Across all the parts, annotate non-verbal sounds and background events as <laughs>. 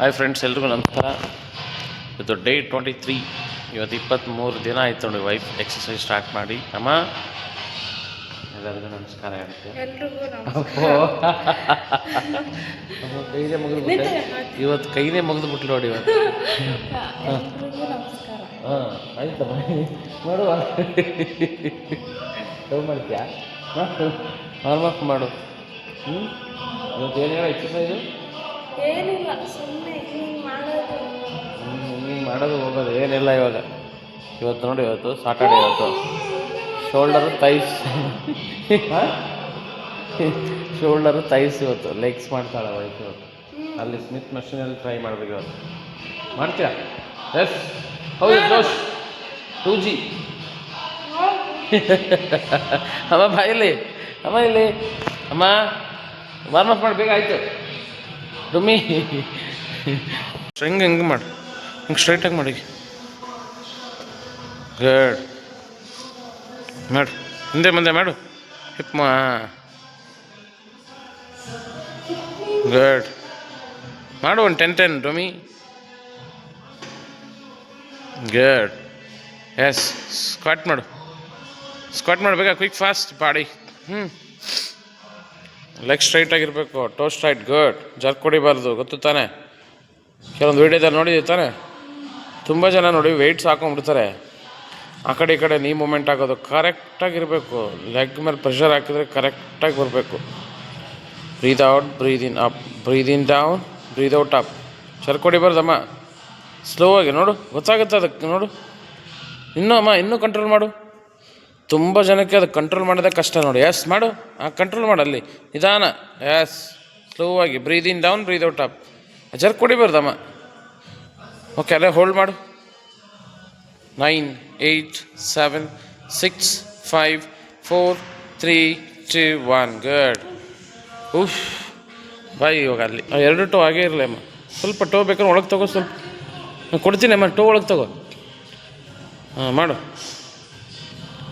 Hi friends ಎಲ್ರಿಗೂ ನಮಸ್ಕಾರ. ಇವತ್ತು ಡೇ ಟ್ವೆಂಟಿ ತ್ರೀ ಇವತ್ತು ಇಪ್ಪತ್ತ್ಮೂರು ದಿನ ಆಯ್ತು ನೋಡಿ ವೈಫ್ ಎಕ್ಸಸೈಸ್ ಸ್ಟಾರ್ಟ್ ಮಾಡಿ. ಅಮ್ಮ ಎಲ್ಲರಿಗೂ ನಮಸ್ಕಾರ ಕೈನೇ ಮುಗಿದ್ಬಿಟ್ಟೆ. ಇವತ್ತು ಕೈನೇ ಮುಗಿದ್ಬಿಟ್ಲು ನೋಡಿ ಇವತ್ತು. ಹಾಂ ಹಾಂ ಆಯ್ತಮ್ಮ ನೋಡುವ. ಲವ್ ಮಾಡ್ತೀಯಾ? ಆಲ್ಮೋಸ್ಟ್ ಮಾಡು. ಹ್ಞೂ ಇವತ್ತು ಏನೇನೋ ಎಕ್ಸಸೈಸು ಏನಿಲ್ಲ ಸುಮ್ಮನೆ ಹಿಂಗೆ ಮಾಡೋದು. ಹಿಂಗೆ ಮಾಡೋದು ಹೋಗೋದು ಏನಿಲ್ಲ ಇವಾಗ. ಇವತ್ತು ನೋಡಿ ಇವತ್ತು ಸಾಟರ್ಡೆ ಇವತ್ತು. ಶೋಲ್ಡರು ತೈಸ್ ಶೋಲ್ಡರು ತೈಸ್ ಇವತ್ತು ಲೆಗ್ಸ್ ಮಾಡ್ತಾಳೆ ವೈಫ್ ಇವತ್ತು. ಅಲ್ಲಿ ಸ್ಮಿತ್ ಮಷೀನಲ್ಲಿ ಟ್ರೈ ಮಾಡಬೇಕು ಇವತ್ತು. ಮಾಡ್ತೀರಾ ಎಸ್ ಹೌದು ಜೋಶ್. ಟೂ ಜಿ ಅಮ್ಮ ಬಾಯಿಲಿ ಇಲ್ಲಿ. ಅಮ್ಮ ಇಲ್ಲಿ. ಅಮ್ಮ ವಾರ್ಮ್ ಅಪ್ ಮಾಡಬೇಕಾಯ್ತು ಡುಮ್ಮಿ ಹೆಂಗೆ ಹೆಂಗೆ ಮಾಡಿ? ಹಿಂಗೆ ಸ್ಟ್ರೈಟಾಗಿ ಮಾಡಿ ಗಡ್ ಮಾಡು. ಹಿಂದೆ ಮುಂದೆ ಮಾಡು. ಹಿಪ್ ಮಾ. ಗಡ್ ಮಾಡು ಒಂದು ಟೆನ್ ಟೆನ್ ಡೊಮಿ ಗಡ್ ಎಸ್ ಸ್ಕ್ವಾಟ್ ಮಾಡು. ಸ್ಕ್ವಾಟ್ ಮಾಡಬೇಕಾ? Quick fast body. ಹ್ಞೂ ಲೆಗ್ ಸ್ಟ್ರೈಟ್ ಆಗಿರಬೇಕು ಟೋ ಸ್ಟ್ರೈಟ್ ಗುಡ್ ಜರ್ಕ್ ಹೊಡಿಬಾರ್ದು, ಗೊತ್ತು ತಾನೆ? ಕೆಲವೊಂದು ವೀಡಿಯೋದಲ್ಲಿ ನೋಡಿದ್ದೀವಿ ತಾನೆ? ತುಂಬ ಜನ ನೋಡಿ ವೆಯ್ಟ್ಸ್ ಹಾಕೊಂಡ್ಬಿಡ್ತಾರೆ. ಆ ಕಡೆ ಈ ಕಡೆ ನೀ ಮೂಮೆಂಟ್ ಆಗೋದು ಕರೆಕ್ಟಾಗಿರಬೇಕು ಲೆಗ್ ಮೇಲೆ ಪ್ರೆಷರ್ ಹಾಕಿದರೆ ಕರೆಕ್ಟಾಗಿ ಬರಬೇಕು. Breathe out breathe in up breathe in down breathe out up jerk ಹೊಡಿಬಾರ್ದಮ್ಮ. Slow ಆಗಿ ನೋಡು. ಗೊತ್ತಾಗುತ್ತೆ ಅದಕ್ಕೆ ನೋಡು. ಇನ್ನೂ ಅಮ್ಮ, ಇನ್ನೂ ಕಂಟ್ರೋಲ್ ಮಾಡು. ತುಂಬ ಜನಕ್ಕೆ ಅದು ಕಂಟ್ರೋಲ್ ಮಾಡೋದೇ ಕಷ್ಟ ನೋಡಿ. ಎಸ್ ಮಾಡು. ಆ ಕಂಟ್ರೋಲ್ ಮಾಡು ಅಲ್ಲಿ. ನಿಧಾನ. ಎಸ್ ಸ್ಲೋ ಆಗಿ. Breathe in down breathe out up ಜರ್ ಕುಡಿಬಾರ್ದಮ್ಮ ಓಕೆ ಅಲ್ಲೇ ಹೋಲ್ಡ್ ಮಾಡು. Nine eight seven six five four three two one good ಉಫ್ ಬಾಯ್ ಇವಾಗ ಅಲ್ಲಿ. ಎರಡು ಟೋ ಆಗೇ ಇರಲಿ ಅಮ್ಮ. ಸ್ವಲ್ಪ ಟೋ ಬೇಕಾದ್ರೆ ಒಳಗೆ ತಗೋ ಸ್ವಲ್ಪ. ಕೊಡ್ತೀನಿ ಅಮ್ಮ. ಟೋ ಒಳಗೆ ತಗೋ. ಹಾಂ, ಮಾಡು.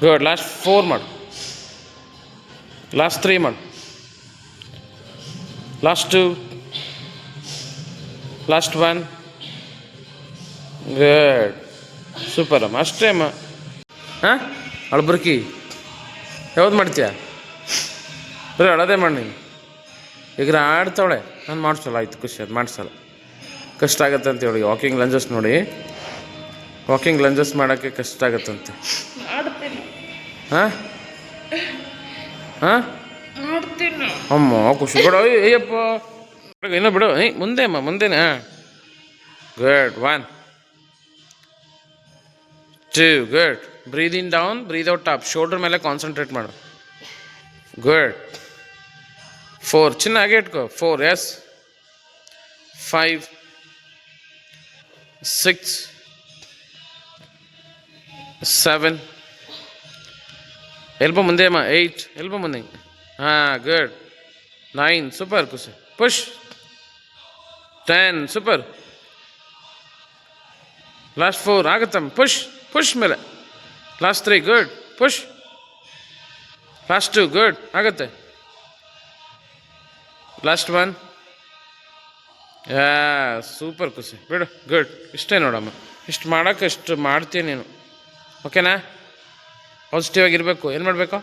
ಗುಡ್ ಲಾಸ್ಟ್ ಫೋರ್ ಮಾಡು. ಲಾಸ್ಟ್ ತ್ರೀ ಮಾಡು. Last two last one good super ಅಮ್ಮ. ಅಷ್ಟೇ ಅಮ್ಮ. ಹಾಂ? ಅಳ್ಬರ್ಕಿ. ಯಾವ್ದು ಮಾಡ್ತೀಯ? ಬರೀ ಅಳದೆ ಮಾಡಿ ಈಗ ಆಡ್ತಾವಳೆ. ನಾನು ಮಾಡಿಸಲ್ಲ. ಆಯ್ತು ಖುಷಿ. ಅದು ಮಾಡಿಸಲ್ಲ. ಕಷ್ಟ ಆಗುತ್ತೆ ಅಂತ ಹೇಳಿ ವಾಕಿಂಗ್ ಲಂಜಸ್ ನೋಡಿ. ವಾಕಿಂಗ್ ಲಂಜಸ್ ಮಾಡೋಕ್ಕೆ ಕಷ್ಟ ಆಗುತ್ತಂತೆ. ಹಾಂ? ಹಾಂ? ಅಮ್ಮ ಖುಷಿ ಬಿಡು ಅಯ್ಯ್ ಅಯ್ಯಪ್ಪ. ಇನ್ನೂ ಬಿಡು ಏಯ್ ಮುಂದೆ ಅಮ್ಮ ಮುಂದೆನಾ good one two good breathe in down breathe out top shoulder ಮೇಲೆ ಕಾನ್ಸಂಟ್ರೇಟ್ ಮಾಡು. ಗುಡ್ ಫೋರ್ ಚಿನ್ನ ಹಾಗೆ ಇಟ್ಕೋ. Four yes five six seven elbow ಮುಂದೆ ಅಮ್ಮ ಏಯ್ಟ್ ಎಲ್ಬೋ ಮುಂದೆ ಹಾಂ good nine super Khushi push ten super last four ಆಗುತ್ತಮ್ಮ push push ಮೇಲೆ last three good push last two good ಆಗುತ್ತೆ last one yeah super Khushi ಬಿಡು good ಇಷ್ಟೇ ನೋಡಮ್ಮ. ಇಷ್ಟು ಮಾಡೋಕೆ ಇಷ್ಟು ಮಾಡ್ತೀಯ ನೀನು. ಓಕೆನಾ? ಪಾಸಿಟಿವ್ ಆಗಿರಬೇಕು ಏನು ಮಾಡಬೇಕು?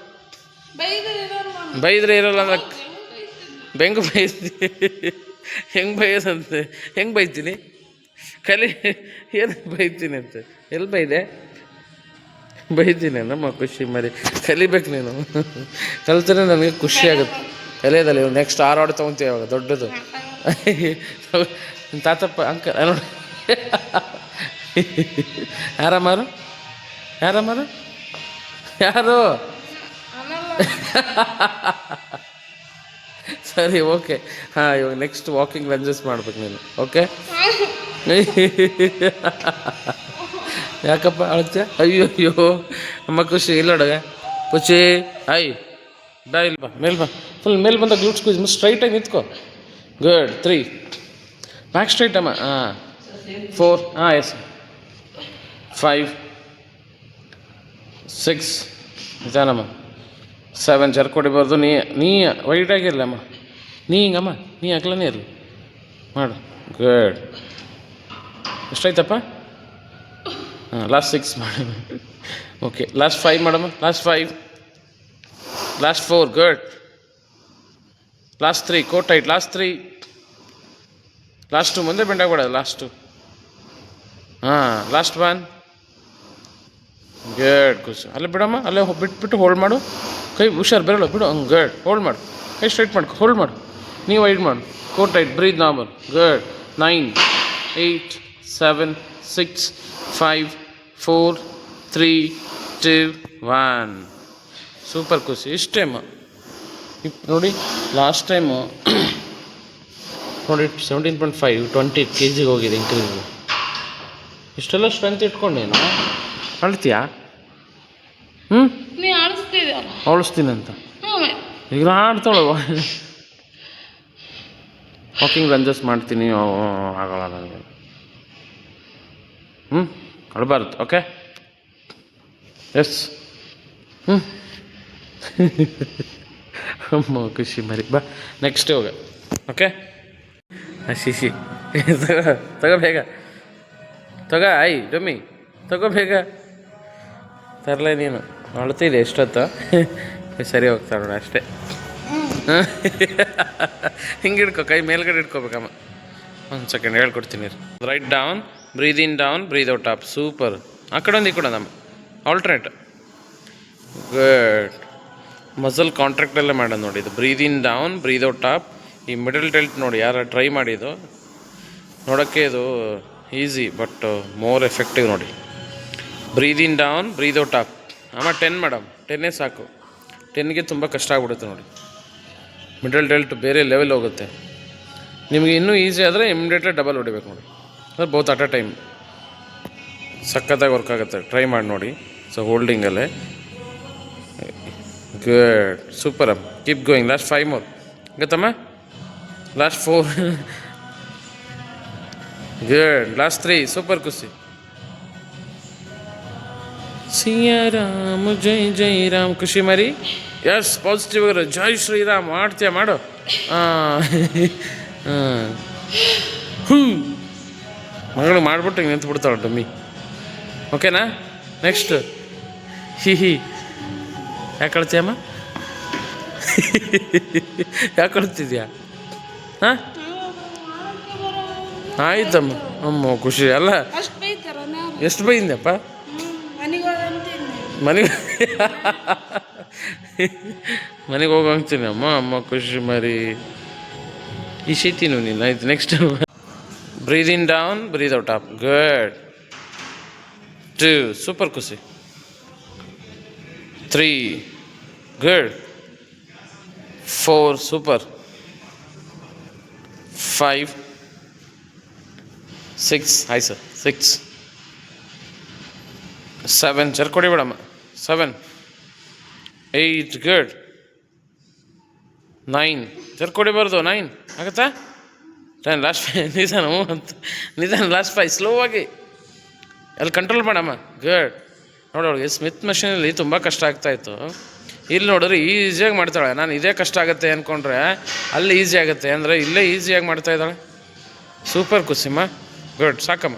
ಬೈದ್ರೆ ಇರೋಲ್ಲ ಅಂದ್ರೆ ಬೆಂಗ್ ಬೈತಿ ಹೆಂಗೆ ಬೈಯೋದಂತೆ? ಹೆಂಗೆ ಬೈತೀನಿ ಕಲಿ ಏನು ಬೈತೀನಿ ಅಂತ? ಎಲ್ಲಿ ಬೈದೆ? ಬೈತೀನಿ ನಮ್ಮ ಖುಷಿ ಮರಿ. ಕಲಿಬೇಕು ನೀನು. ಕಲ್ತರೆ ನನಗೆ ಖುಷಿ ಆಗುತ್ತೆ. ಕಲಿಯೋದಲ್ಲ ಇವ್ರು ನೆಕ್ಸ್ಟ್ ಆರು ಆಡು ತೊಗೊತೀವಿ ಅವಾಗ ದೊಡ್ಡದು. ತಾತಪ್ಪ ಅಂಕ ನೋಡಿ. ಯಾರಮ್ಮಾರು ಯಾರಮ್ಮಾರು ಯಾರು? ಸರಿ ಓಕೆ. ಹಾಂ ಇವಾಗ ನೆಕ್ಸ್ಟ್ ವಾಕಿಂಗ್ ಲಂಜಸ್ ಮಾಡ್ಬೇಕು ನೀನು ಓಕೆ? ಯಾಕಪ್ಪ ಅಳತ್ಯ ಅಯ್ಯೋ ಅಯ್ಯೋ ಅಮ್ಮ ಖುಷಿ ಇಲ್ಲ ನೋಡಗ ಖುಷಿ ಐ ಬಾ ಇಲ್ಲಿ ಬಾ ಮೇಲ್ ಬಾ. ಫುಲ್ ಮೇಲ್ ಬಂದ ಗ್ಲೂಟ್ ಸ್ಕ್ವೀಸ್ ಸ್ಟ್ರೈಟಾಗಿ ನಿಂತ್ಕೋ. ಗುಡ್ ತ್ರೀ ಬ್ಯಾಕ್ ಸ್ಟ್ರೈಟ್ ಅಮ್ಮ. ಹಾಂ ಫೋರ್ ಹಾಂ ಎಸ್ ಫೈವ್ ಸಿಕ್ಸ್ ನಿಧಾನಮ್ಮ. ಸೆವೆನ್ ಜರ್ಕ್ ಕೊಡಿಬಾರ್ದು ನೀ ನೀ ವೈಟಾಗಿರಲಮ್ಮ ನೀ ಹಿಂಗಮ್ಮ, ನೀ ಅಗ್ಲನೇ ಇರಲಿ. ಮಾಡು. ಗುಡ್ ಎಷ್ಟಾಯ್ತಪ್ಪ? ಹಾಂ ಲಾಸ್ಟ್ ಸಿಕ್ಸ್ ಮಾಡಮ್ಮ ಓಕೆ ಲಾಸ್ಟ್ ಫೈವ್ ಮಾಡಮ್ಮ. Last five last four good last three core tight last three last ಮುಂದೆ ಬೆಂಡಾಗ್ಬೇಡ ಲಾಸ್ಟು ಹಾಂ ಲಾಸ್ಟ್ ಒನ್ ಗಡ್ ಖುಷಿ ಅಲ್ಲೇ ಬಿಡಮ್ಮ, ಅಲ್ಲೇ ಬಿಟ್ಬಿಟ್ಟು ಹೋಲ್ಡ್ ಮಾಡು. ಕೈ ಹುಷಾರು ಬೇರೆ ಬಿಡು. ಹಂಗೆ ಗಡ್ ಹೋಲ್ಡ್ ಮಾಡು. ಕೈ ಸ್ಟ್ರೈಟ್ ಮಾಡ್ಕೊ ಹೋಲ್ಡ್ ಮಾಡು. ನೀವು ಐಡ್ ಮಾಡು. Core tight breathe normal good nine eight seven six five four three two one super Khushi ಇಷ್ಟು ಟೈಮು ಇಪ್ ನೋಡಿ ಲಾಸ್ಟ್ ಟೈಮು ನೋಡಿ seventeen point five twenty K ಜಿಗೆ ಹೋಗಿದೆ ಇಂಕ್ರೀಸ್ ಇಷ್ಟೆಲ್ಲ ಸ್ಟ್ರೆಂತ್ ಇಟ್ಕೊಂಡೇನು? ಅಳ್ತೀಯಾ? ಹ್ಞೂ ನೀ ಆಡಿಸ್ತಿದ್ಯಲ್ಲ ಅಂತ ಈಗ ಆಡ್ತಾಳೆ ವಾಕಿಂಗ್ ರಂಜಸ್ ಮಾಡ್ತೀನಿ ಆಗಲ್ಲ ನನಗೆ ಹ್ಞೂ ಅಳಬಾರ್ದು ಓಕೆ ಎಸ್ ಹ್ಞೂ <laughs> ಅಮ್ಮ ಖುಷಿ ಮರಿ. ಬಾ ನೆಕ್ಸ್ಟ್ ಹೋಗ ಓಕೆ ಶಿಶಿ ತಗೋ ತಗೋ ಬೇಗ. ತಗೋ ಆಯ್ ಡಮ್ಮಿ. ತಗೋ ಬೇಗ. ತರಲೇ ನೀನು. ಅಳ್ತಿದ್ದೆ ಎಷ್ಟೊತ್ತು? ಸರಿ ಹೋಗ್ತಾ ನೋಡಿ ಅಷ್ಟೇ. ಹಿಂಗೆ ಹಿಡ್ಕೊ, ಕೈ ಮೇಲ್ಗಡೆ ಇಟ್ಕೋಬೇಕಮ್ಮ ಒಂದು ಸೆಕೆಂಡ್ ಹೇಳ್ಕೊಡ್ತೀನಿ right down breathe in down breathe out up super ಆ ಕಡೆ ಒಂದು ಈ ಕೂಡ ನಮ್ಮ ಆಲ್ಟ್ರೇಟ್ ಗುಡ್ ಮಸಲ್ ಕಾಂಟ್ರಾಕ್ಟಲ್ಲೇ ಮಾಡೋದು ನೋಡಿ ಇದು. Breathe in down breathe out up ಈ ಮಿಡಲ್ ಟೆಲ್ಟ್ ನೋಡಿ, ಯಾರು ಟ್ರೈ ಮಾಡಿದ್ದು ನೋಡೋಕ್ಕೆ ಇದು ಈಸಿ ಬಟ್ ಮೋರ್ ಎಫೆಕ್ಟಿವ್ ನೋಡಿ. Breathe in down breathe out up ಅಮ್ಮ ಟೆನ್ ಮೇಡಮ್ ಟೆನ್ನೇ ಸಾಕು. ಟೆನ್ಗೆ ತುಂಬ ಕಷ್ಟ ಆಗ್ಬಿಡುತ್ತೆ ನೋಡಿ. ಮಿಡಲ್ ಡೆಲ್ಟ್ ಬೇರೆ ಲೆವೆಲ್ ಹೋಗುತ್ತೆ. ನಿಮಗೆ ಇನ್ನೂ ಈಸಿ ಆದರೆ ಇಮಿಡಿಯೇಟ್ಲಿ ಡಬಲ್ ಹೊಡಿಬೇಕು ನೋಡಿ. ಅಂದರೆ ಬೋತ್ ಅಟ್ ಅ ಟೈಮ್ ಸಖತ್ತಾಗಿ ವರ್ಕ್ ಆಗುತ್ತೆ. ಟ್ರೈ ಮಾಡಿ ನೋಡಿ. ಸೊ ಹೋಲ್ಡಿಂಗಲ್ಲೇ ಗುಡ್ ಸೂಪರ್ ಅಮ್ಮ. Keep going last five more ಗೊತ್ತಮ್ಮ? Last four good last three super Khushi. Siya Ram ಜೈ ಜೈ ರಾಮ್. ಖುಷಿ ಮರಿ. ಎಸ್ ಪಾಸಿಟಿವ್ ಜೈ ಶ್ರೀರಾಮ್. ಮಾಡ್ತೀಯ ಮಾಡು. ಹಾಂ ಹ್ಞೂ. ಮಗಳು ಮಾಡಿಬಿಟ್ಟು ಹಿಂಗೆ ನಿಂತು ಬಿಡ್ತಾಳೆ ಡಮ್ಮಿ. ಓಕೆನಾ? ನೆಕ್ಸ್ಟ್ ಹಿ ಹಿ. ಯಾಕೆ ಕಳ್ತೀಯಮ್ಮ ಯಾಕೆ ಕಳ್ತಿದ್ಯಾ? ಹಾಂ? ಆಯ್ತಮ್ಮ. ಅಮ್ಮ ಖುಷಿ. ಅಲ್ಲ. ಎಷ್ಟು ಬೈಯಿಂದಪ್ಪ ಮನೆಗೆ ಮನೆಗೆ ಹೋಗಂತೀನಿ ಅಮ್ಮ ಅಮ್ಮ ಖುಷಿ ಮರಿ. ಈ ಶೀತಿನು ನೀನು. ಆಯ್ತು next breathe in down breathe out up good two super ಖುಷಿ. Three good four super five six ಆಯ್ ಸರ್ ಸಿಕ್ಸ್ ಸೆವೆನ್ ಜರ್ಕೊಡಿ ಬಿಡಮ್ಮ. ಸೆವೆನ್ ಏಯ್ಟ್ ಗುಡ್ ನೈನ್ ಜರ್ಕೊಡಿಬಾರ್ದು ನೈನ್ ಆಗತ್ತಾ? ಟೆನ್ ಲಾಸ್ಟ್ ಫೈ ನಿಧಾನ ಅಂತ ನಿಧಾನ ಲಾಸ್ಟ್ ಫೈ ಸ್ಲೋ ಆಗಿ. ಅಲ್ಲಿ ಕಂಟ್ರೋಲ್ ಮಾಡಮ್ಮ. ಗುಡ್ ನೋಡಿ ಅವಳಿಗೆ ಸ್ಮಿತ್ ಮಷೀನಲ್ಲಿ ತುಂಬ ಕಷ್ಟ ಆಗ್ತಾಯಿತ್ತು ಇಲ್ಲಿ ನೋಡಿದ್ರೆ ಈಸಿಯಾಗಿ ಮಾಡ್ತಾಳೆ. ನಾನು ಇದೇ ಕಷ್ಟ ಆಗುತ್ತೆ ಅಂದ್ಕೊಂಡ್ರೆ ಅಲ್ಲಿ ಈಸಿ ಆಗುತ್ತೆ. ಅಂದರೆ ಇಲ್ಲೇ ಈಸಿಯಾಗಿ ಮಾಡ್ತಾ ಇದ್ದಾಳೆ. ಸೂಪರ್ ಕುಸಿಮ್ಮ ಗುಡ್ ಸಾಕಮ್ಮ.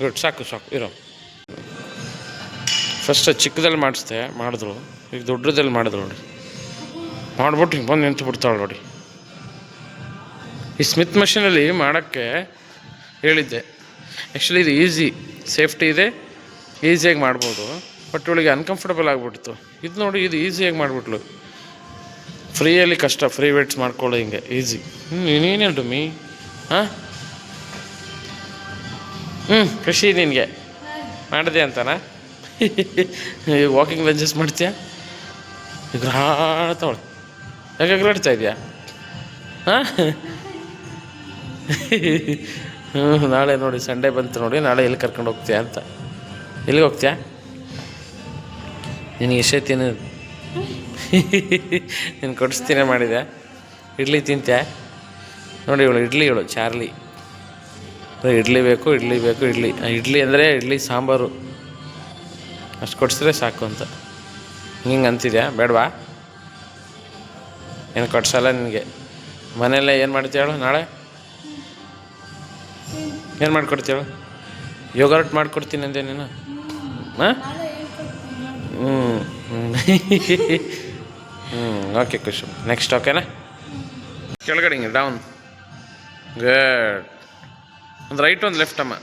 ಗುಡ್ ಸಾಕು ಸಾಕು. ಇರೋ. ಫಸ್ಟ್ ಚಿಕ್ಕದಲ್ಲಿ ಮಾಡಿಸ್ದೆ, ಮಾಡಿದ್ರು. ಈಗ ದೊಡ್ಡದಲ್ಲಿ ಮಾಡಿದ್ರು ನೋಡಿ. ಮಾಡ್ಬಿಟ್ಟು ಹಿಂಗೆ ಬಂದು ನಿಂತು ಬಿಡ್ತಾಳೆ ನೋಡಿ. ಈ ಸ್ಮಿತ್ ಮಷಿನಲ್ಲಿ ಮಾಡೋಕ್ಕೆ ಹೇಳಿದ್ದೆ. ಆ್ಯಕ್ಚುಲಿ ಇದು ಈಸಿ ಸೇಫ್ಟಿ ಇದೆ ಈಸಿಯಾಗಿ ಮಾಡ್ಬೋದು. ಬಟ್ ಇವಳಿಗೆ ಅನ್ಕಂಫರ್ಟಬಲ್ ಆಗಿಬಿಡ್ತು. ಇದು ನೋಡಿ, ಇದು ಈಸಿಯಾಗಿ ಮಾಡಿಬಿಟ್ಲು. ಫ್ರೀಯಲ್ಲಿ ಕಷ್ಟ ಫ್ರೀ ವೇಟ್ಸ್ ಮಾಡ್ಕೊಳ್ಳೋ ಹಿಂಗೆ ಈಸಿ ಹ್ಞೂ ನೀನೇನು ಮೀ? ಹಾಂ? ಹ್ಞೂ ಖುಷಿ ನಿನಗೆ. ಮಾಡಿದೆ ಅಂತನಾ? <laughs> ವಾಕಿಂಗ್ ಲಂಜಸ್ ಮಾಡ್ತೀಯಾ? ಈಗ ಆಡ್ತಾವಳೆ ಯಾಕೆ ಗ್ರಾಡ್ತಾ ಇದೆಯಾ? ಹಾಂ? <laughs> ನಾಳೆ ನೋಡಿ ಸಂಡೇ ಬಂತು ನೋಡಿ, ನಾಳೆ ಎಲ್ಲಿ ಕರ್ಕೊಂಡು ಹೋಗ್ತೀಯಾ ಅಂತ. ಎಲ್ಲಿಗೆ ಹೋಗ್ತೀಯಾ? ನಿನಗೆ ಎಷ್ಟೈತೀನಿ <laughs> ನೀನು ಕೊಡಿಸ್ತೀನೇ ಮಾಡಿದೆ ಇಡ್ಲಿ ತಿಂತ್ಯಾ? ನೋಡಿ ಇವಳು ಇಡ್ಲಿ ಇವಳು, ಚಾರ್ಲಿ. ಇಡ್ಲಿ ಬೇಕು ಇಡ್ಲಿ ಬೇಕು, ಇಡ್ಲಿ. ಇಡ್ಲಿ ಅಂದರೆ ಇಡ್ಲಿ ಸಾಂಬಾರು. ಅಷ್ಟು ಕೊಡಿಸಿದ್ರೆ ಸಾಕು ಅಂತ. ಹಿಂಗೆ ಅಂತಿದ್ಯಾ? ಬೇಡವಾ? ಏನು ಕೊಡ್ಸಲ್ಲ ನಿನಗೆ? ಮನೆಯಲ್ಲೇ ಏನು ಮಾಡ್ತೀಯ ನಾಳೆ? ಏನು ಮಾಡ್ಕೊಡ್ತೀವ ಯೋಗರ್ಟ್ ಮಾಡ್ಕೊಡ್ತೀನಿ ಅಂದೆ ನೀನು. ಹಾಂ. ಹ್ಞೂ ಹ್ಞೂ ಓಕೆ ಖುಷಿ. ನೆಕ್ಸ್ಟ್ ಓಕೆನಾ ಕೆಳಗಡೆ ಹಿಂಗೆ ಡೌನ್ ಗಡ್ ಒಂದು ರೈಟ್ ಒಂದು ಲೆಫ್ಟ್ ಅಮ್ಮ.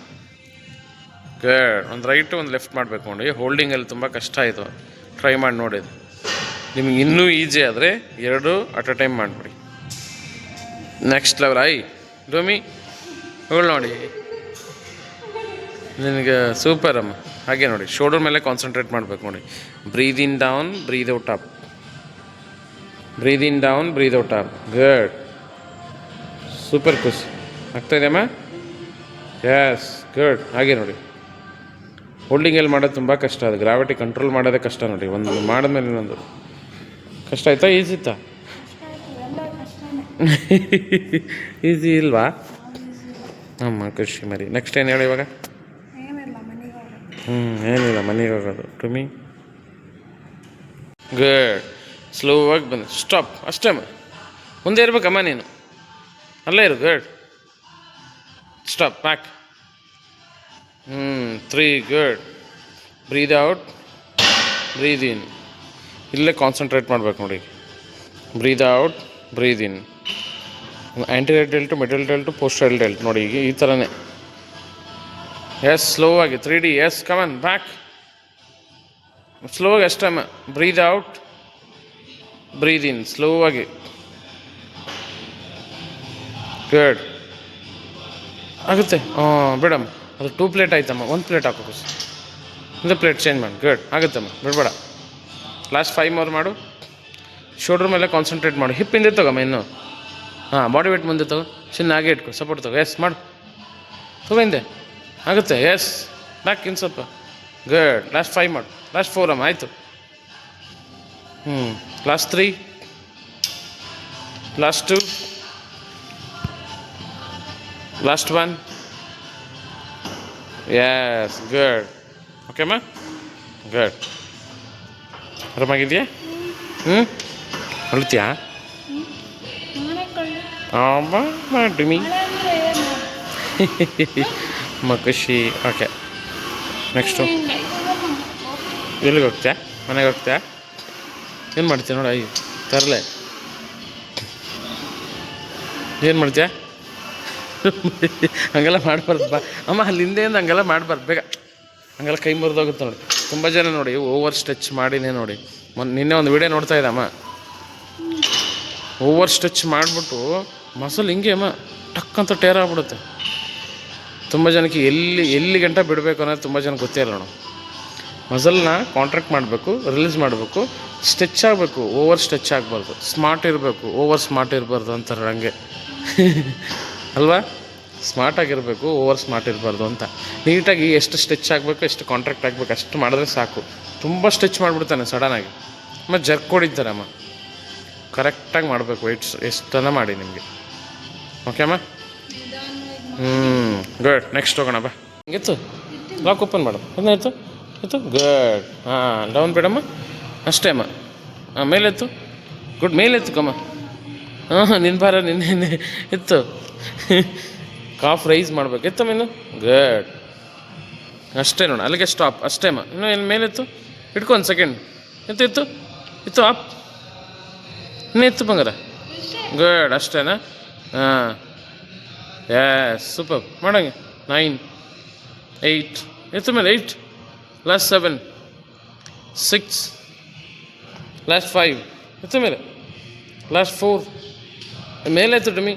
ಗಡ್ ಒಂದು ರೈಟ್ ಒಂದು ಲೆಫ್ಟ್ ಮಾಡಬೇಕು ನೋಡಿ. ಹೋಲ್ಡಿಂಗಲ್ಲಿ ತುಂಬ ಕಷ್ಟ ಆಯಿತು. ಟ್ರೈ ಮಾಡಿ ನೋಡಿ ನಿಮ್ಗೆ ಇನ್ನೂ ಈಸಿ ಆದರೆ ಎರಡು ಅಟ್ ಅ ಟೈಮ್ ಮಾಡಿಬಿಡಿ. ನೆಕ್ಸ್ಟ್ ಲೆವೆಲ್ ಐ ಡೋಮಿ ಹೋಗಿ ನೋಡಿ. ನಿನಗೆ ಸೂಪರ್ ಅಮ್ಮ. ಹಾಗೆ ನೋಡಿ. ಶೋಲ್ಡರ್ ಮೇಲೆ ಕಾನ್ಸಂಟ್ರೇಟ್ ಮಾಡಬೇಕು ನೋಡಿ. Breathe in down breathe out up breathe in down breathe out up good super ಖುಷಿ ಆಗ್ತಾಯಿದೆಯಮ್ಮ ಎಸ್ ಗುಡ್ ಹಾಗೆ ನೋಡಿ. ಹೋಲ್ಡಿಂಗಲ್ಲಿ ಮಾಡೋದು ತುಂಬ ಕಷ್ಟ. ಅದು ಗ್ರಾವಿಟಿ ಕಂಟ್ರೋಲ್ ಮಾಡೋದೇ ಕಷ್ಟ ನೋಡಿ. ಒಂದು ಮಾಡಿದ್ಮೇಲೆ ಇನ್ನೊಂದು. ಕಷ್ಟ ಆಯ್ತಾ? ಈಸಿ ಇತ್ತಾ? <laughs> ಈಸಿ ಇಲ್ವಾ? ಅಮ್ಮ ಖುಷಿ ಮರಿ. ನೆಕ್ಸ್ಟ್ ಏನು ಹೇಳಿ ಇವಾಗ? ಹ್ಞೂ ಏನಿಲ್ಲ ಮನೆಗೆ ಹೋಗೋದು. ಟು ಮೀ ಗುಡ್ ಆಗಿ ಬಂದು. ಸ್ಟಾಪ್ ಅಷ್ಟೇ ಮ ಮುಂದೆ ಇರ್ಬೇಕಮ್ಮ ನೀನು. ಅಲ್ಲೇ ಇರು. ಗುಡ್ ಸ್ಟಾಪ್ ಬ್ಯಾಕ್ ಹ್ಞೂ three good breathe out breathe in ಇಲ್ಲೇ ಕಾನ್ಸಂಟ್ರೇಟ್ ಮಾಡ್ಬೇಕು ನೋಡಿ. Breathe out breathe in anterior delt middle delt posterior delt ನೋಡಿ ಈಗ ಈ ಥರನೇ ಎಸ್ ಸ್ಲೋ ಆಗಿ. Three D yes come on back slow ಆಗಿ ಅಷ್ಟಮ್ಮ breathe out breathe in slow ಆಗಿ. ಗುಡ್ ಆಗುತ್ತೆ. ಹಾಂ, ಬಿಡಮ್ಮ. ಅದು ಟೂ ಪ್ಲೇಟ್ ಆಯ್ತಮ್ಮ, ಒಂದು ಪ್ಲೇಟ್ ಹಾಕೋಕು ಒಂದು ಪ್ಲೇಟ್ ಚೇಂಜ್ ಮಾಡಿ ಗುಡ್ ಆಗುತ್ತಮ್ಮ, ಬಿಡಬೇಡ. ಲಾಸ್ಟ್ ಫೈವ್ ಮೋರ್ ಮಾಡು. ಶೋಲ್ಡ್ರ್ ಮೇಲೆ ಕಾನ್ಸಂಟ್ರೇಟ್ ಮಾಡು. ಹಿಪ್ ಹಿಂದೆ ತಗೊಮ್ಮ ಇನ್ನು. ಹಾಂ ಬಾಡಿ ವೇಟ್ ಮುಂದೆ ತಗೋ. ಚಿನ್ನ ಹಾಗೆ ಇಟ್ಕೊ ಸಪೋರ್ಟ್ ತಗೋ. ಎಸ್ ಮಾಡು. ತಗೋ ಹಿಂದೆ. ಆಗುತ್ತೆ ಎಸ್ ಬ್ಯಾಕ್ ಇನ್ನು ಸ್ವಲ್ಪ. ಗುಡ್ ಲಾಸ್ಟ್ ಫೈವ್ ಮಾಡು. ಲಾಸ್ಟ್ ಫೋರ್ ಅಮ್ಮ, ಆಯಿತು. ಹ್ಞೂ last three last two last one yes good ಓಕೆಮ್ಮ good ಆರಾಮಾಗಿದೆಯಾ ಹ್ಞೂ ಅಳ್ತೀಯಾ ಅಮ್ಮ ಖುಷಿ ಓಕೆ ನೆಕ್ಸ್ಟು ಎಲ್ಲಿಗೆ ಹೋಗ್ತೀಯಾ? ಮನೆಗೆ ಹೋಗ್ತೀಯಾ? ಏನು ಮಾಡ್ತೀಯ ನೋಡಿ ತರಲೆ. ಏನು ಮಾಡ್ತೀಯಾ? ಹಂಗೆಲ್ಲ ಮಾಡಬಾರ್ದು ಬಾ ಅಮ್ಮ ಅಲ್ಲಿ ಹಿಂದೆಯಿಂದ ಹಂಗೆಲ್ಲ ಮಾಡಬಾರ್ದು. ಬೇಗ. ಹಂಗೆಲ್ಲ ಕೈ ಮುರಿದೋಗುತ್ತೆ ನೋಡಿ. ತುಂಬ ಜನ ನೋಡಿ, ಓವರ್ ಸ್ಟ್ರೆಚ್ ಮಾಡಿನೇ ನೋಡಿ. ಮೊನ್ನೆ, ನಿನ್ನೆ ಒಂದು ವಿಡಿಯೋ ನೋಡ್ತಾ ಇದ್ದಮ್ಮ ಓವರ್ ಸ್ಟ್ರೆಚ್ ಮಾಡಿಬಿಟ್ಟು ಮಸಲ್ ಹಿಂಗೆ ಅಮ್ಮ, ಟಕ್ ಅಂತ ಟೇರ್ ಆಗ್ಬಿಡುತ್ತೆ. ತುಂಬ ಜನಕ್ಕೆ ಎಲ್ಲಿ ಎಲ್ಲಿ ಗಂಟ ಬಿಡಬೇಕು ಅನ್ನೋದು ತುಂಬ ಜನ ಗೊತ್ತೇ ನೋಡು. ಮಸಲ್ನ ಕಾಂಟ್ರಾಕ್ಟ್ ಮಾಡಬೇಕು ರಿಲೀಸ್ ಮಾಡಬೇಕು ಸ್ಟ್ರೆಚ್ ಆಗಬೇಕು, ಓವರ್ ಸ್ಟ್ರೆಚ್ ಆಗಬಾರ್ದು. ಸ್ಮಾರ್ಟ್ ಇರಬೇಕು, ಓವರ್ ಸ್ಮಾರ್ಟ್ ಇರಬಾರ್ದು ಅಂತಾರೆ ಹಂಗೆ <laughs> ಅಲ್ವಾ? ಸ್ಮಾರ್ಟ್ ಆಗಿರಬೇಕು ಓವರ್ ಸ್ಮಾರ್ಟ್ ಇರಬಾರ್ದು ಅಂತ. ನೀಟಾಗಿ ಎಷ್ಟು ಸ್ಟಿಚ್ ಆಗಬೇಕು, ಎಷ್ಟು ಕಾಂಟ್ರಾಕ್ಟ್ ಆಗಬೇಕು, ಅಷ್ಟು ಮಾಡಿದ್ರೆ ಸಾಕು. ತುಂಬ ಸ್ಟಿಚ್ ಮಾಡಿಬಿಡ್ತಾನೆ ಸಡನ್ನಾಗಿ ಮತ್ತು ಜರ್ಕ್ ಕೊಡಿದ್ದಾರಮ್ಮ ಅಮ್ಮ. ಕರೆಕ್ಟಾಗಿ ಮಾಡಬೇಕು ವೆಯ್ಟ್ಸ್ ಎಷ್ಟನ್ನ ಮಾಡಿ ನಿಮಗೆ. ಓಕೆ ಅಮ್ಮ? ಹ್ಞೂ ಗುಡ್ ನೆಕ್ಸ್ಟ್ ಹೋಗೋಣ, ಬಾ. ಹಿಂಗಿತ್ತು? ಲಾಕ್ ಓಪನ್ ಮಾಡಮ್ಮ ಏನಾಯ್ತು ಇತ್ತು ಗುಡ್ ಹಾಂ ಡೌನ್ ಬೇಡಮ್ಮ. ಅಷ್ಟೇ ಅಮ್ಮ. ಹಾಂ ಮೇಲೆತ್ತು? ಗುಡ್ ಮೇಲೆತ್ತು ಕಮ್ಮ ಹಾಂ ಹಾಂ ನಿನ್ನ ಭಾರ ನಿನ್ನೆ ಇತ್ತು ಕಾಫ್ ರೈಸ್ ಮಾಡಬೇಕು. ಇತ್ತು ಇನ್ನು ಗುಡ್ ಅಷ್ಟೇ ನೋಡ, ಅಲ್ಲಿಗೆ ಸ್ಟಾಪ್ ಅಷ್ಟೇ ಮಾ ಇನ್ನು ಏನು ಮೇಲಿತ್ತು ಇಟ್ಕೊ ಒಂದು ಸೆಕೆಂಡ್ ಇತ್ತು ಇತ್ತು ಇತ್ತು ಆಪ್. ಇನ್ನೂ ಇತ್ತು ಬಂಗಾರ? ಗಡ್ ಅಷ್ಟೇನಾ? ಹಾಂ. ಎಸ್ ಸೂಪರ್ ಮಾಡಂಗೆ. ನೈನ್ ಏಯ್ಟ್ ಇತ್ತು ಮೇಲೆ eight last seven six last five ಇತ್ತು ಮೇಲೆ. ಲಾಸ್ಟ್ ಫೋರ್ ಮೇಲೆ ಎತ್ತು ಟಮಿ.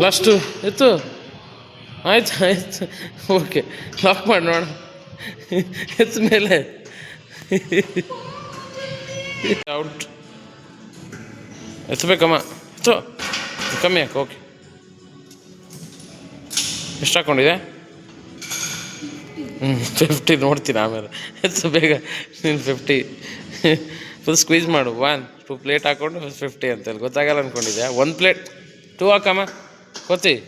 ಲಾಸ್ಟು ಎತ್ತು. ಆಯ್ತು ಆಯ್ತು. ಓಕೆ ಲಾಕ್ ಮಾಡಿ, ನೋಡ. ಎತ್ತ ಮೇಲೆ. ಔಟ್ ಎತ್ತಬೇಕಮ್ಮ ಎತ್ತು. ಕಮ್ಮಿ ಹಾಕು ಓಕೆ ಎಷ್ಟು ಹಾಕ್ಕೊಂಡಿದೆ ಹ್ಞೂ ಫಿಫ್ಟಿ ನೋಡ್ತೀನಿ ಆಮೇಲೆ. ಎತ್ತು ಬೇಗ. ನೀನು ಫಿಫ್ಟಿ ಫುಲ್ ಸ್ಕ್ವೀಸ್ ಮಾಡು. ಒನ್ ಟು ಪ್ಲೇಟ್ ಹಾಕ್ಕೊಂಡು ಫಿಫ್ಟಿ ಅಂತೇಳಿ ಗೊತ್ತಾಗಲ್ಲ ಅಂದ್ಕೊಂಡಿದ್ದೆ ಒಂದು ಪ್ಲೇಟ್ ಟೂ ಹಾಕಮ್ಮ. ಕೊತ್ತಿ.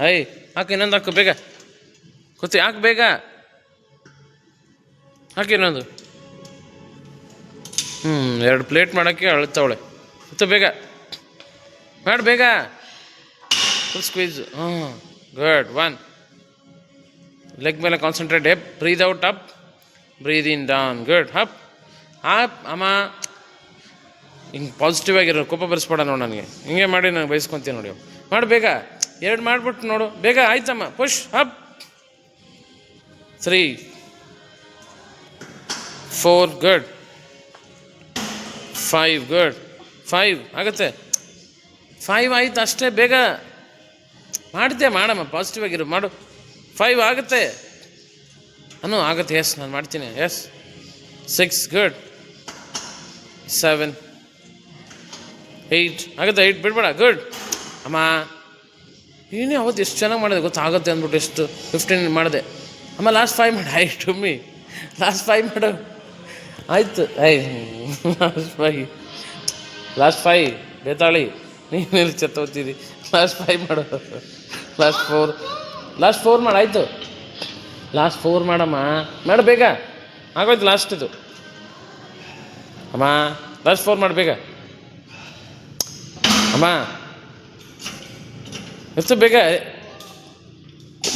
ಐ ಹಾಕು, ಇನ್ನೊಂದು ಹಾಕು, ಬೇಗ. ಕೊತ್ತಿ, ಹಾಕು, ಬೇಗ. ಹಾಕಿ, ಇನ್ನೊಂದು. ಹ್ಞೂ ಎರಡು ಪ್ಲೇಟ್ ಮಾಡೋಕ್ಕೆ ಅಳ್ತಾವಳೆ. ಮತ್ತು ಬೇಗ. ಮಾಡು, ಬೇಗ. ಫುಲ್ ಸ್ಕ್ವೀಸ್ ಹ್ಞೂ ಗುಡ್ ಒನ್ ಲೆಗ್ ಮೇಲೆ concentrate F breathe out up breathe in down good ಹಪ್ ಹಪ್ ಅಮ್ಮ, ಹಿಂಗೆ ಪಾಸಿಟಿವ್ ಆಗಿರೋ ಕೋಪ ಬರೆಸ್ಬೇಡ ನೋಡು ನನಗೆ. ಹಿಂಗೆ ಮಾಡಿ ನಾನು ಬಯಸ್ಕೊತೀನಿ ನೋಡಿ ಮಾಡು ಬೇಗ. ಎರಡು ಮಾಡಿಬಿಟ್ಟು ನೋಡು. ಬೇಗ ಆಯ್ತಮ್ಮ. Push up three four good five good five ಆಗುತ್ತೆ. ಫೈವ್ ಆಯ್ತು ಅಷ್ಟೇ, ಬೇಗ. ಮಾಡಿದೆ ಮಾಡಮ್ಮ. ಪಾಸಿಟಿವ್ ಆಗಿರು, ಮಾಡು. ಫೈವ್ ಆಗುತ್ತೆ. ಅನ್ನೋ ಆಗುತ್ತೆ. ಎಸ್ ನಾನು ಮಾಡ್ತೀನಿ. Yes six good seven eight ಆಗುತ್ತೆ ಏಯ್ಟ್ ಬಿಡ್ಬೇಡ ಗುಡ್ ಅಮ್ಮ, ಏನೇ ಅವತ್ತು ಎಷ್ಟು ಚೆನ್ನಾಗಿ ಮಾಡಿದೆ ಗೊತ್ತಾಗುತ್ತೆ ಅಂದ್ಬಿಟ್ಟು ಎಷ್ಟು ಫಿಫ್ಟೀನ್ ಮಾಡಿದೆ. ಅಮ್ಮ ಲಾಸ್ಟ್ ಫೈವ್ ಮಾಡು. ಐ ಟು ಮೀ ಲಾಸ್ಟ್ ಫೈವ್ ಮಾಡು. ಆಯಿತು ಐ ಲಾಸ್ಟ್ ಫೈ ಲಾಸ್ಟ್ ಫೈ ಬೇತಾಳಿ. ನೀನು ಚೆತ್ತೋಗ್ತಿದ್ದಿ ಲಾಸ್ಟ್ ಫೈವ್ ಮಾಡು. ಲಾಸ್ಟ್ ಫೋರ್ ಲಾಸ್ಟ್ ಫೋರ್ ಮಾಡು, ಆಯಿತು. ಲಾಸ್ಟ್ ಫೋರ್ ಮಾಡಮ್ಮ. ಮಾಡು ಬೇಗ. ಆಗೋಯ್ತು ಲಾಸ್ಟ್ ಇದು. ಅಮ್ಮ ಲಾಸ್ಟ್ ಫೋನ್ ಮಾಡಿ ಬೇಗ. ಅಮ್ಮ ಎಷ್ಟು ಬೇಗ.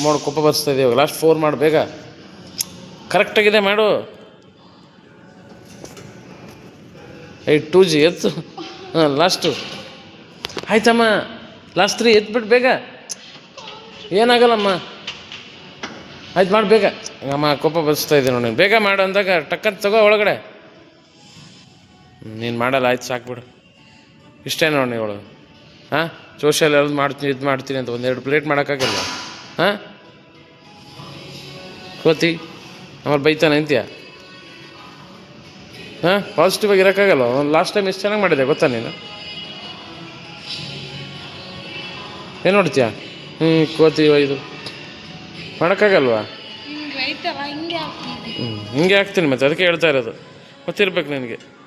ಮಾಡು ಕೊಪ್ಪ ಬರ್ಸ್ತಾ ಇದ್ದೀವಿ ಲಾಸ್ಟ್ ಫೋರ್ ಮಾಡು ಬೇಗ. ಕರೆಕ್ಟಾಗಿದೆ ಮಾಡು. ಐ ಟೂ ಜಿ ಎತ್ತು. ಹಾಂ ಲಾಸ್ಟು ಆಯ್ತಮ್ಮ ಲಾಸ್ಟ್ ತ್ರೀ ಎತ್ಬಿಟ್ಟು ಬೇಗ. ಏನಾಗಲ್ಲಮ್ಮ? ಆಯ್ತು ಮಾಡಿ ಬೇಗ. ಅಮ್ಮ, ಕೊಪ್ಪ ಬರ್ಸ್ತಾ ಇದ್ದೀನಿ ನೋಡಿ ಬೇಗ ಮಾಡು ಅಂದಾಗ ಟಕ್ಕಂತ ತಗೋ ಒಳಗಡೆ. ನೀನು ಮಾಡಲ್ಲ ಆಯ್ತು ಸಾಕ್ಬಿಡು ಇಷ್ಟೇ ನೋಡಿ ಇವಳು. ಹಾಂ? ಸೋಷಿಯಲ್ ಯಾವ್ದು ಮಾಡ್ತೀನಿ ಇದು ಮಾಡ್ತೀನಿ ಅಂತ ಒಂದೆರಡು ಪ್ಲೇಟ್ ಮಾಡೋಕ್ಕಾಗಲ್ಲ. ಹಾಂ? ಕೋತಿ ಆಮೇಲೆ ಬೈತಾನೆ ಅಂತೀಯ? ಹಾಂ? ಪಾಸಿಟಿವ್ ಆಗಿ ಇರೋಕ್ಕಾಗಲ್ಲ. ಒಂದು ಲಾಸ್ಟ್ ಟೈಮ್ ಎಷ್ಟು ಚೆನ್ನಾಗಿ ಮಾಡಿದೆ ಗೊತ್ತಾ ನೀನು? ಏನು ನೋಡ್ತೀಯ ಹ್ಞೂ ಕೋತಿ ಇದು ಮಾಡೋಕ್ಕಾಗಲ್ವಾ? ಹ್ಞೂ ಹಿಂಗೆ ಹಾಕ್ತೀನಿ ಮತ್ತೆ ಅದಕ್ಕೆ ಹೇಳ್ತಾ ಇರೋದು. ಗೊತ್ತಿರ್ಬೇಕು ನಿನಗೆ.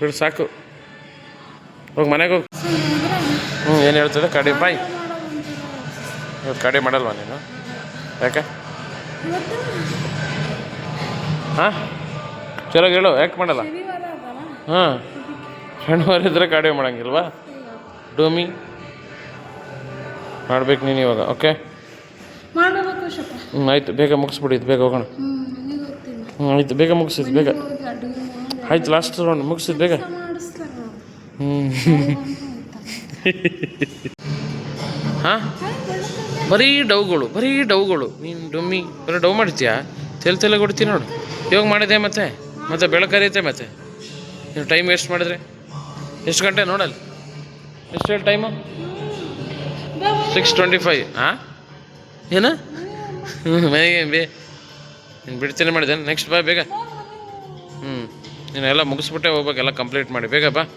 ಬಿಡು ಸಾಕು. ಹೋಗಿ ಮನೆಗೆ ಹೋಗಿ. ಹ್ಞೂ ಏನು ಹೇಳ್ತದೆ ಕಡಿ ಬಾಯ್. ಇವತ್ತು ಕಡಿ ಮಾಡಲ್ವಾ ನೀನು? ಯಾಕೆ? ಹಾಂ? ಚಲೋ ಹೇಳು ಯಾಕೆ ಮಾಡಲ್ಲ? ಹಾಂ. ಶನಿವಾರ ಇದ್ದರೆ ಕಡಿಮೆ ಮಾಡೋಂಗಿಲ್ವಾ? ಡೋಮಿ. ಮಾಡ್ಬೇಕು ನೀನು ಇವಾಗ ಓಕೆ? ಹ್ಞೂ ಆಯ್ತು ಬೇಗ ಮುಗಿಸ್ಬಿಡಿ ಇದು ಬೇಗ ಹೋಗೋಣ. ಹ್ಞೂ ಆಯಿತು ಬೇಗ ಮುಗಿಸಿದ್ದು ಬೇಗ. ಆಯ್ತು ಲಾಸ್ಟ್ ರೌಂಡ್ ಮುಗಿಸಿ ಬೇಗ. ಹಾಂ? ಬರೀ ಡೌಗಳು ಬರೀ ಡೌಗಳು. ನೀನು ಡೊಮ್ಮಿ, ಬರೀ ಡೌ ಮಾಡ್ತೀಯಾ? ತೆಲ್ ತೆಲೆ ಕೊಡ್ತೀನಿ ನೋಡು. ಇವಾಗ ಮಾಡಿದೆ ಮತ್ತೆ? ಮತ್ತೆ ಬೆಳಕರಿಯುತ್ತೆ ಮತ್ತೆ? ನೀವು ಟೈಮ್ ವೇಸ್ಟ್ ಮಾಡಿದ್ರೆ? ಎಷ್ಟು ಗಂಟೆ ನೋಡಲ್ಲ? ಎಷ್ಟು ಹೇಳಿ ಟೈಮು ಸಿಕ್ಸ್ ಟ್ವೆಂಟಿ ಫೈವ್ ಹಾಂ ಏನು? ಮನೆಗೆ ಬೇ ನೀನು ಬಿಡ್ತೀನಿ ಮಾಡಿದೆ. ನೆಕ್ಸ್ಟ್ ಬಾ, ಬೇಗ. ನೀನೆಲ್ಲ ಮುಗಿಸ್ಬಿಟ್ಟೆ ಹೋಗ್ಬೇಕು ಎಲ್ಲ ಕಂಪ್ಲೀಟ್ ಮಾಡಿ. ಬೇಗ ಬಾ.